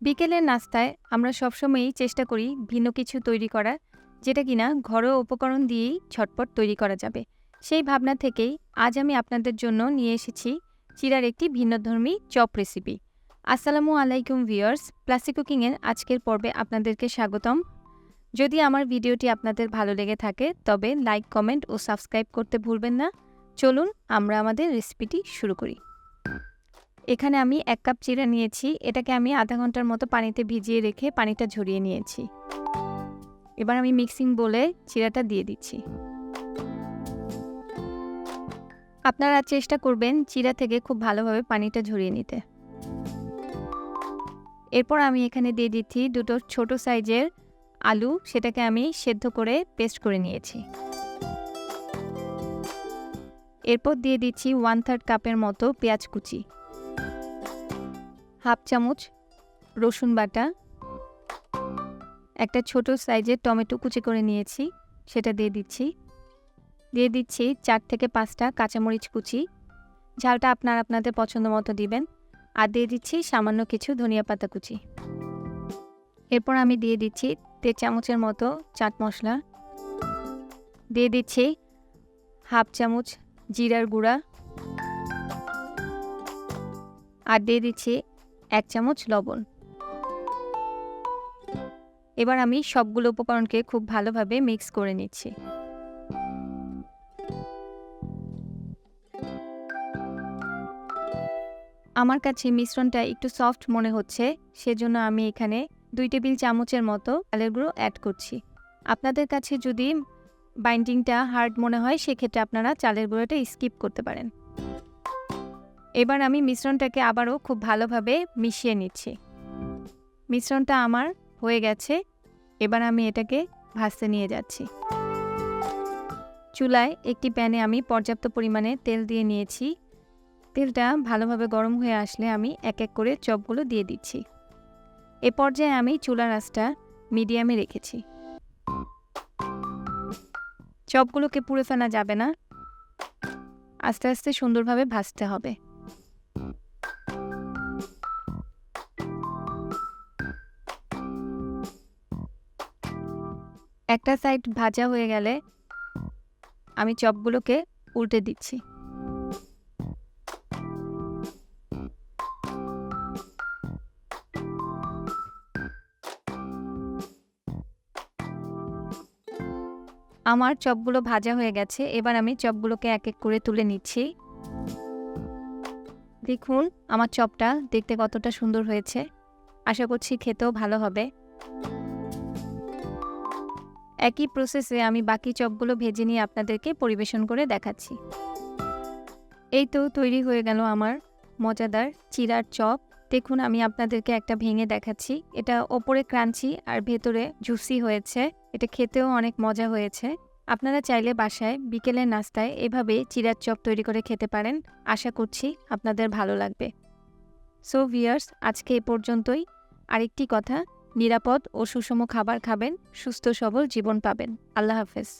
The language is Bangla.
বিকেলের নাস্তায় আমরা সবসময়ই চেষ্টা করি ভিন্ন কিছু তৈরি করার যেটা কিনা ঘরোয়া উপকরণ দিয়েই ঝটপট তৈরি করা যাবে। সেই ভাবনা থেকেই আজ আমি আপনাদের জন্য নিয়ে এসেছি চিরার একটি ভিন্নধর্মী চপ রেসিপি আসসালামু আলাইকুম ভিউয়ার্স প্লাসি কুকিংয়ের আজকের পর্বে আপনাদেরকে স্বাগতম। যদি আমার ভিডিওটি আপনাদের ভালো লেগে থাকে, তবে লাইক, কমেন্ট ও সাবস্ক্রাইব করতে ভুলবেন না। চলুন আমরা আমাদের রেসিপিটি শুরু করি। এখানে আমি এক কাপ চিরা নিয়েছি, এটাকে আমি আধা ঘণ্টার মতো পানিতে ভিজিয়ে রেখে পানিটা ঝরিয়ে নিয়েছি। এবার আমি মিক্সিং বলে চিরাটা দিয়ে দিচ্ছি। আপনারা চেষ্টা করবেন চিরা থেকে খুব ভালোভাবে পানিটা ঝরিয়ে নিতে। এরপর আমি এখানে দিয়ে দিচ্ছি দুটো ছোট সাইজের আলু, সেটাকে আমি সেদ্ধ করে পেস্ট করে নিয়েছি। এরপর দিয়ে দিচ্ছি ওয়ান থার্ড কাপের মতো পেঁয়াজ কুচি। হাফ চামচ রসুন বাটা, একটা ছোট সাইজের টমেটো কুচি করে নিয়েছি, সেটা দিয়ে দিচ্ছি। দিয়ে দিচ্ছি চার থেকে পাঁচটা কাঁচামরিচ কুচি। ঝালটা আপনার আপনাদের পছন্দ মতো দিবেন। আর দিয়ে দিচ্ছি সামান্য কিছু ধনিয়া পাতা কুচি। এরপর আমি দিয়ে দিচ্ছি দেড় চামচের মতো চাট মশলা। দিয়ে দিচ্ছি হাফ চামচ জিরার গুঁড়া। আর দিয়ে দিচ্ছি এক চামচ লবণ। এবার আমি সবগুলো উপকরণকে খুব ভালোভাবে মিক্স করে নিচ্ছি। আমার কাছে মিশ্রণটা একটু সফট মনে হচ্ছে, সেজন্য আমি এখানে দুই টেবিল চামচের মতো চালের গুঁড়ো অ্যাড করছি। আপনাদের কাছে যদি বাইন্ডিংটা হার্ড মনে হয়, সেক্ষেত্রে আপনারা চালের গুঁড়োটা স্কিপ করতে পারেন। এবার আমি মিশ্রণটাকে আবারও খুব ভালোভাবে মিশিয়ে নিচ্ছি। মিশ্রণটা আমার হয়ে গেছে। এবার আমি এটাকে ভাজতে নিয়ে যাচ্ছি। চুলায় একটি প্যানে আমি পর্যাপ্ত পরিমাণে তেল দিয়ে নিয়েছি। তেলটা ভালোভাবে গরম হয়ে আসলে আমি এক এক করে চপগুলো দিয়ে দিচ্ছি। এ পর্যায়ে আমি চুলার আঁচটা মিডিয়ামে রেখেছি। চপগুলোকে পুড়ে ফেলা যাবে না। আস্তে আস্তে সুন্দরভাবে ভাজতে হবে। একটা সাইড ভাজা হয়ে গেলে আমি চপগুলোকে উল্টে দিচ্ছি। আমার চপগুলো ভাজা হয়ে গেছে, এবার আমি চপগুলোকে এক এক করে তুলে নিচ্ছি। দেখুন, আমার চপটা দেখতে কতটা সুন্দর হয়েছে। আশা করছি খেতেও ভালো হবে। একই প্রসেসে আমি বাকি চপগুলো ভেজে নিয়ে আপনাদেরকে পরিবেশন করে দেখাচ্ছি। এই তো তৈরি হয়ে গেল আমার মজাদার চিরার চপ। দেখুন, আমি আপনাদেরকে একটা ভেঙে দেখাচ্ছি। এটা ওপরে ক্রাঞ্চি আর ভেতরে জুসি হয়েছে। এটা খেতেও অনেক মজা হয়েছে। আপনারা চাইলে বাসায় বিকেলের নাস্তায় এভাবে চিরার চপ তৈরি করে খেতে পারেন। আশা করছি আপনাদের ভালো লাগবে। সো ভিয়ার্স আজকে এ পর্যন্তই। আরেকটি কথা নিরাপদ ও সুষম খাবার খাবেন সুস্থ সবল জীবন পাবেন। আল্লাহ হাফেজ।